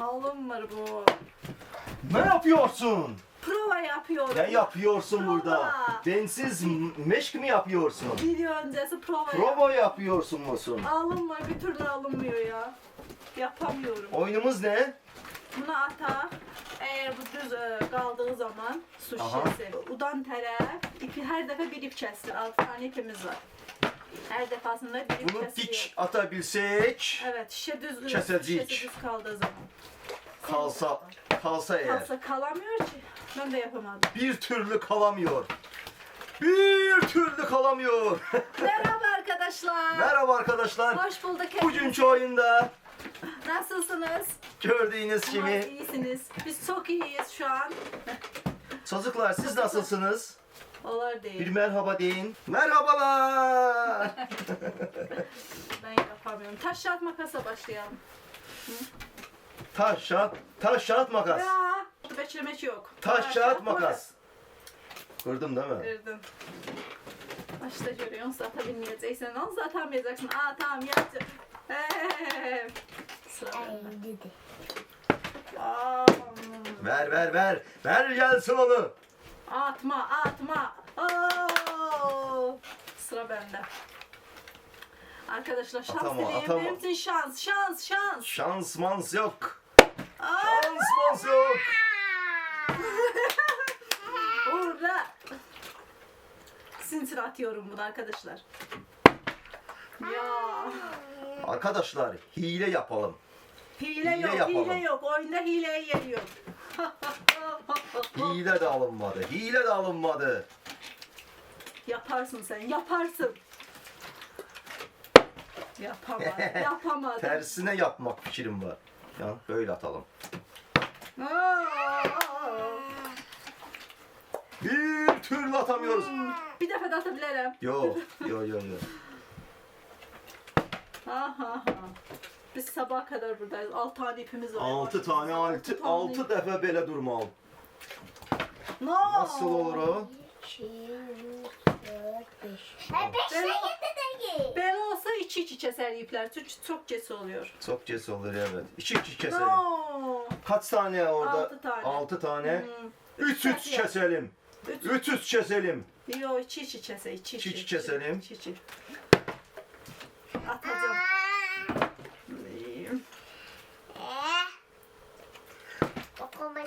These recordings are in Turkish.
Alınmır bu. Ne yapıyorsun? Prova yapıyorum. Ne yapıyorsun Prova. burada? Densiz meşk mi yapıyorsun? Video öncesi prova Prova yapıyorsun musun? Alınmıyor bir türlü alınmıyor ya. Yapamıyorum. Oyunumuz ne? Bunu ata eğer bu düz e, kaldığı zaman su Aha. şişesi. Udan tərəf ipi her defa bir ip kesilir. 6 tane ipimiz var. Her defasında bir ip Bunu kesiliyor. dik atabilsek Evet şişe düz Kesecek. şişesi düz kaldığı zaman. kalsa kalsa eğer Kalsa kalamıyor ki. Ben de yapamadım. bir türlü kalamıyor. Bir türlü kalamıyor. Merhaba arkadaşlar. Merhaba arkadaşlar. Hoş bulduk. hepiniz. Bugünkü oyunda Nasılsınız? gördüğünüz Umarım gibi iyisiniz. Biz çok iyiyiz şu an. Çocuklar siz nasılsınız? Olar değil. Bir merhaba deyin. Merhabalar. Ben yapamıyorum. Taş kağıt makasa başlayalım. Taş kağıt, taş kağıt makas. Ya. Beklemek yok. Taş kağıt makas. Kırdım değil mi? Kırdım. Başta görüyorsun zaten bilmeyeceksin. Onu zaten atamayacaksın. Aa tamam yaptım. Hey. Sıra bende. Aa, Ver ver ver. Ver gelsin onu. atma atma. Oo. Sıra bende. Arkadaşlar şans Atama, dileyin. atama. Benim için şans şans şans. Şans mans yok. Aa, Şans mans yok. Orada. Sintir atıyorum bunu arkadaşlar. Ya. Arkadaşlar hile yapalım. Hile, Hile yok, yapalım. hile yok. Oyunda hileye yok. Hile de alınmadı. Hile de alınmadı. yaparsın sen, yaparsın. Yapamadım, yapamadım. Tersine yapmak fikrim var. Ya böyle atalım. Bir türlü atamıyoruz. Bir defa da atabilirim. Yo yo yo yo. Ha ha ha. Biz sabaha kadar buradayız. 6 tane ipimiz var. 6 tane altı, altı defa böyle durmalı. No. Nasıl olur o? 2, 3, 4, 5. Ay 5 Ben- sayı dedi. Ben olsa içi içi keser ipler. Çünkü çok cesi oluyor. Çok ces olur evet. İki iki keselim. No. Kaç tane orada? Altı tane. 6 tane. Hmm. Üç üç keselim. Üç. Üç üç keselim. Yo içi içi kese. içi İçi içi keselim. İçi içi. Atacağım.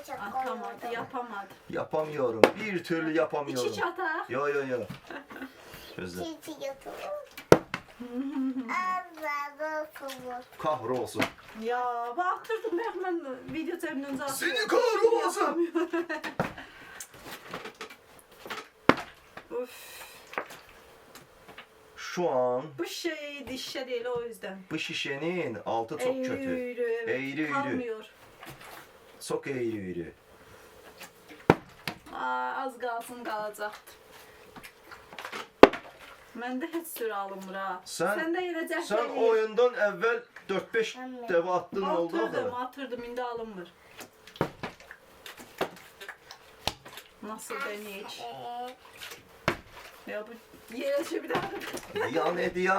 Çok Atamadı, yapamadı. Yapamıyorum. Bir türlü yapamıyorum. içi ata. Yo yo yo. Gözle. Çiğ. Allah okuma. Kahrolsun. Ya baktırdım ben ben video zaten. Seni kahrolsun. Uf. Şu an Bu şey dişe değil o yüzden. bu şişenin altı çok eğri kötü. Eğri. Eğri eğri. Kalmıyor. Çok eğri eğri. Aa, az kalsın kalacaktı. Ben de hiç süre alınmır ha. Sen- Sen de yenecek Sen oyundan evvel 4-5 deve attın oldu Atırdım, mu? atırdım, indi alınmır. Nasıl deneyik? Ya bu yere şu bir daha Ya ne diyor?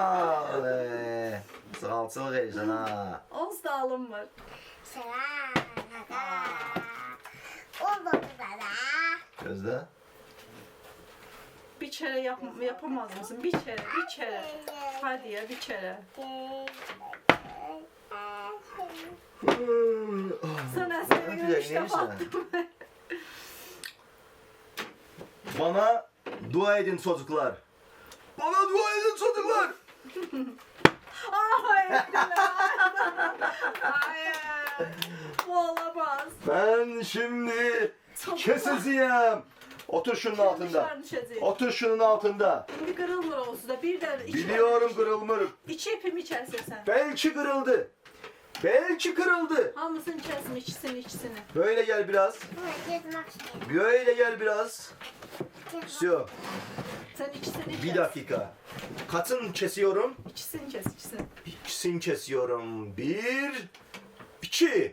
Salçalı vereceksin ha. Ons da alınmır. Selam. Bana. Gözde. Bir kere yap yapamaz mısın? Bir kere, bir kere. Hadi ya bir kere. Sana seni Hadi üç ya, defa neyse. attım. Bana dua edin çocuklar. Bana dua edin çocuklar. Hayır. Hayır. Ben şimdi keseceğim. Otur şunun altında. Otur şunun altında. Bir kırılmır olsun da bir de içi- Biliyorum kırılmır. İçi ipimi içersin sen. Belki kırıldı. Belki kırıldı. Hamısını içersin içsini içsini. Böyle gel biraz. Böyle gel biraz. Sio. Sen içsini içersin. Bir dakika. Kaçın kesiyorum? İçsini kes içsini. İkisini kesiyorum. Bir, iki.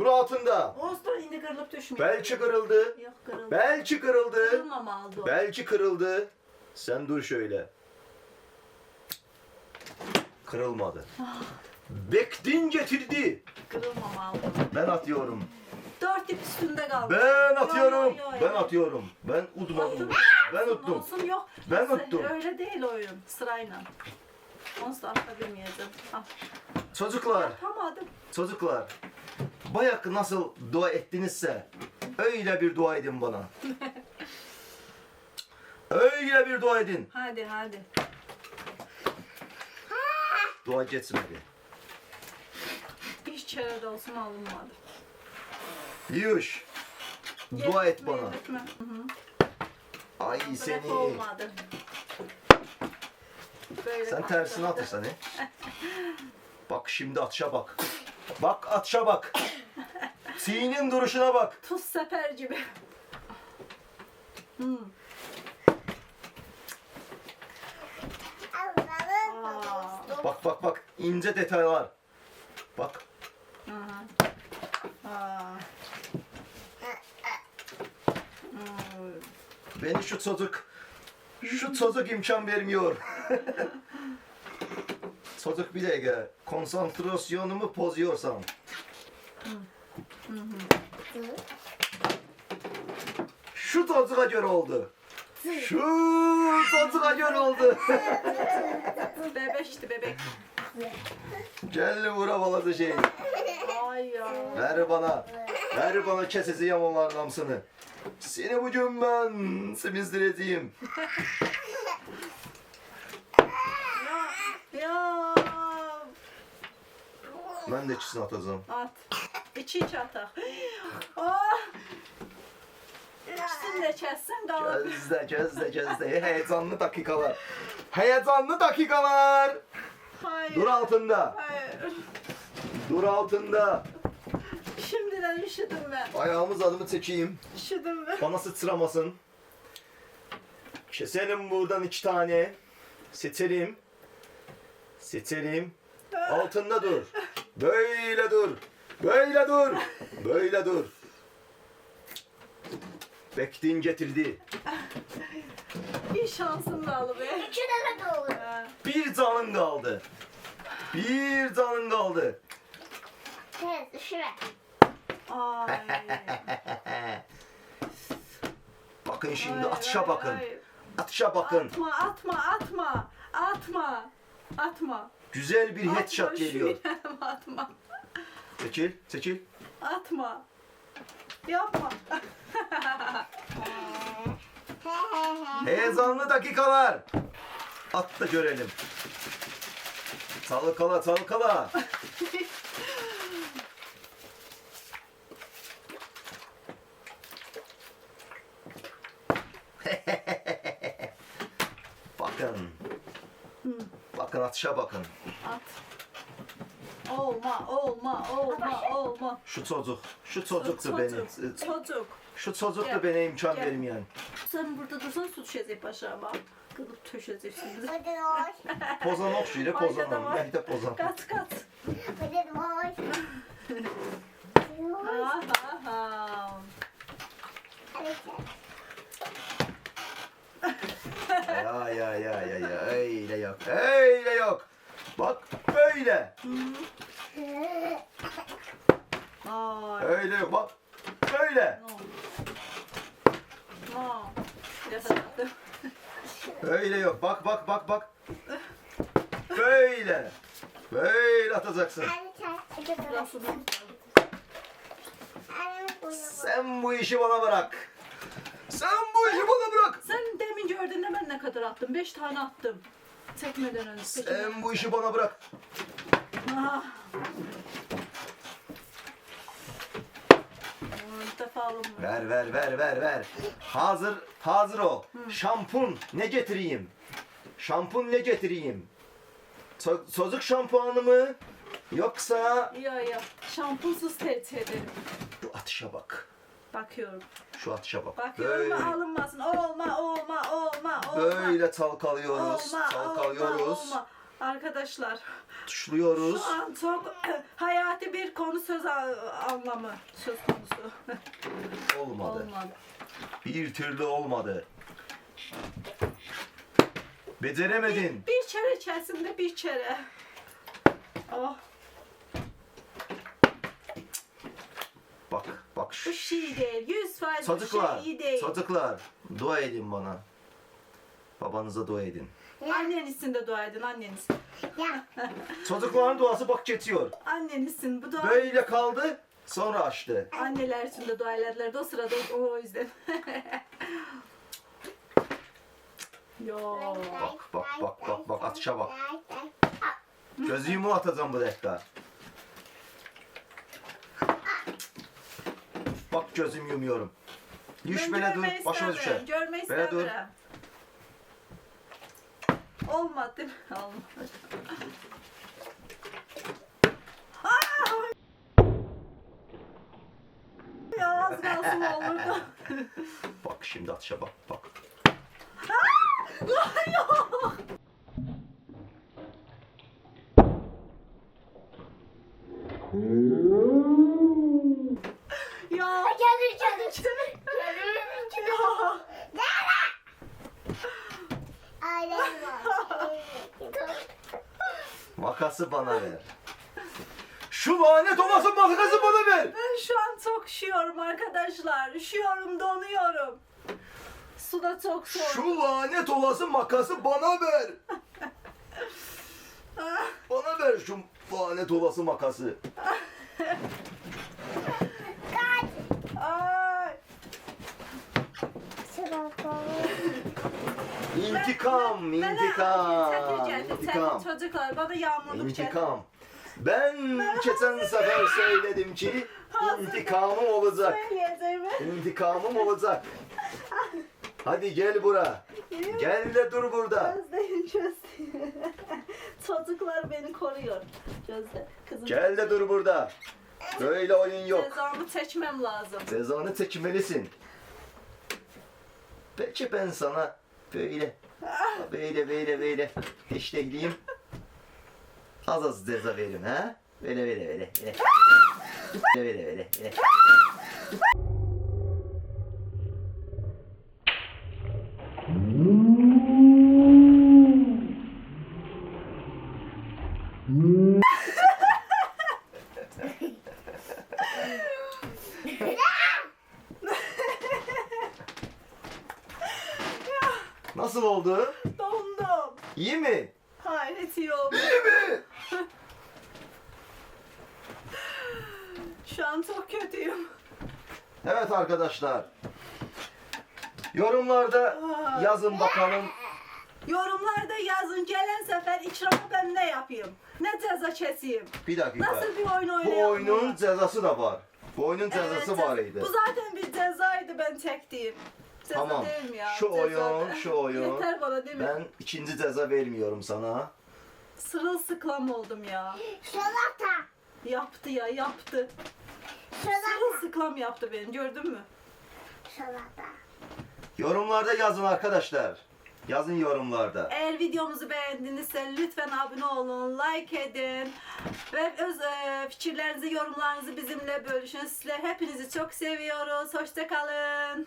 Dur altında. Olsun indi kırılıp düşmüyor. Belki kırıldı. Yok kırıldı. Belki kırıldı. Kırılmamalı o. Belki kırıldı. Sen dur şöyle. Kırılmadı. Bektin getirdi. Kırılmamalı. Ben atıyorum. Dört ip üstünde kaldı. Ben Yo, atıyorum. yo, yo, yo. Ben atıyorum. Ben utmadım. Ben uttum. Olsun yok. Ben Nasıl? uttum. Öyle değil oyun. Sırayla. Onsuz da atabilmeyeceğim. Al. Çocuklar, Yapamadım. çocuklar. Bayak nasıl dua ettinizse öyle bir dua edin bana. öyle bir dua edin. Hadi hadi. Dua geçmedi. Bir çare olsun alınmadı. Yuş. Dua et bana. yetme. Hı hı. Ay Bırak seni. olmadı. Böyle Sen tersine atırsan he. Bak şimdi atışa bak. Bak atışa bak. Sinin duruşuna bak. Tuz seper gibi. Hmm. Aa. Bak bak bak ince detaylar. Bak. Aa. Hmm. Beni şu çocuk şu çocuk imkan vermiyor. çocuk bir dakika konsantrasyonumu bozuyorsan. Şu çocuğa göre oldu. Şu çocuğa göre oldu. Bebeşti bebek. Gel vura baladı şey. Ay ya. Ver bana. Ver bana kesesi yamanlar namsını. Seni bugün ben simizdireceğim. Ya. Ben de ikisini atacağım. At. İçi iç atak. Oh. İkisini de kessin kalır. Gözde gözde gözde heyecanlı dakikalar. Heyecanlı dakikalar. Hayır. Dur altında. Hayır. Dur altında. Şimdiden üşüdüm ben. Ayağımız adımı çekeyim. Üşüdüm ben. Bana sıçramasın. Keselim buradan iki tane. Seçelim. Seçelim. Altında dur. Böyle dur. Böyle dur. Böyle dur. Bektiğin getirdi. Bir şansın kaldı be. İki tane de olur. Bir canın kaldı. Bir canın kaldı. Evet, şuraya. Ay. bakın şimdi Hayır, atışa hayır, bakın. hayır. Atışa bakın. Atma atma atma. Atma. Atma. Güzel bir Atma, headshot geliyor. Atma. Çekil, çekil. Atma. Yapma. Heyecanlı dakikalar. At da görelim. Çalkala çalkala. bakın. Bakın atışa bakın. At. Olma, olma, olma, olma. Şu çocuk, şu çocuktu Çocuk, beni. Çocuk. Şu çocuktu Gel, bana imkan gel. vermeyen. Sen burada dursan su düşecek aşağıma. Kılıp düşecek şimdi. Hadi. Pozan okşuyla Ay, pozan. tamam. Ben de pozan. Kat kat. Hadi hoş. Ha ha ha. Ya ya ya ya ya öyle yok. Öyle yok. Bak böyle. Ay. Öyle yok bak. Böyle. No. No. Yapamadım. Öyle yok. Bak bak bak bak. Böyle. Böyle atacaksın. Da. Sen bu işi bana bırak. Sen bu işi bana bırak. Sen demin gördüğünde ben ne kadar attım? Beş tane attım. Çekmeden önce. Sen bu işi bana bırak. Ah. Ver ver ver ver ver. Hazır hazır ol. Şampun ne getireyim? Şampun ne getireyim? So- Çocuk şampuanı mı? Yoksa Ya ya. Şampunsuz tercih ederim. şu atışa bak. Bakıyorum. Şu atışa bak. Bakıyorum Böyle, alınmasın. Olma, olma, olma, olma. böyle çalkalıyoruz. Çalkalıyoruz. Arkadaşlar Tuşluyoruz. şu an çok hayati bir konu söz a- anlamı söz konusu. Olmadı. Olmadı. Bir türlü olmadı. Beceremedin. Bir çere içerisinde bir çere. Oh. Bu şey değil. Yüz faiz bu Çocuklar, şey iyi değil. çocuklar dua edin bana. Babanıza dua edin. Annenizsin de dua edin anneniz. Ya. Çocukların duası bak geçiyor. Annenizsin bu dua. Böyle kaldı, sonra açtı. Anneler için de dua ederlerdi o sırada o, o yüzden. Bak, bak, bak, bak, bak, atışa bak. Gözümü atacağım bu dakika. Bak gözüm yumuyorum. Düş böyle dur, başıma düşer. Görmeyi Böyle dur. Olmadı? Olmadı. Ya az kalsın olurdu. Bak şimdi atışa bak, bak. Ya. Gelir gelir. Gelimin içine. Ya. Ailem var. Makası bana ver. Şu lanet olası makası bana ver. Ben şu an çok üşüyorum arkadaşlar. Üşüyorum, donuyorum. Su da çok soğuk. Şu lanet olası makası bana ver. Bana ver şu lanet olası makası. Ay. İntikam, intikam, yeter geldi. intikam, Sen çocuklar bana yağmurluk intikam. Ben geçen sefer söyledim ki intikamım olacak. Söyleyeceğimi. İntikamım olacak. Hadi gel bura. Gel de dur burada. Çözdeyin çözdeyin. Çocuklar beni koruyor. Çözde. Kızım. Gel de dur burada. Böyle oyun yok. Cezamı seçmem lazım. Cezanı çekmelisin. Peki ben sana böyle böyle böyle böyle işte gideyim. Az az ceza veririm ha? Böyle böyle böyle böyle. Böyle böyle böyle. böyle. Nasıl oldu? Dondum. İyi mi? Hayır hiç iyi olmadı. İyi mi? Şu an çok kötüyüm. Evet arkadaşlar. Yorumlarda yazın bakalım. Yorumlarda yazın gelen sefer ikrama ben ne yapayım? Ne ceza keseyim? Bir dakika. Nasıl bir oyun Bu oynayalım? oyunun cezası da var. Bu oyunun cezası Evet, var idi. Bu zaten bir cezaydı ben çektiğim. Ceza Tamam. değil mi ya? Şu Ceza oyun, şu oyun. Yeter bana değil mi? Ben ikinci ceza vermiyorum sana. Sırılsıklam oldum ya. Salata. Yaptı ya yaptı. Salata. Sırılsıklam yaptı beni gördün mü? Salata. Yorumlarda yazın arkadaşlar. Yazın yorumlarda. Eğer videomuzu beğendinizse lütfen abone olun, like edin ve öz e, fikirlerinizi, yorumlarınızı bizimle bölüşün. Sizler hepinizi çok seviyoruz. Hoşça kalın.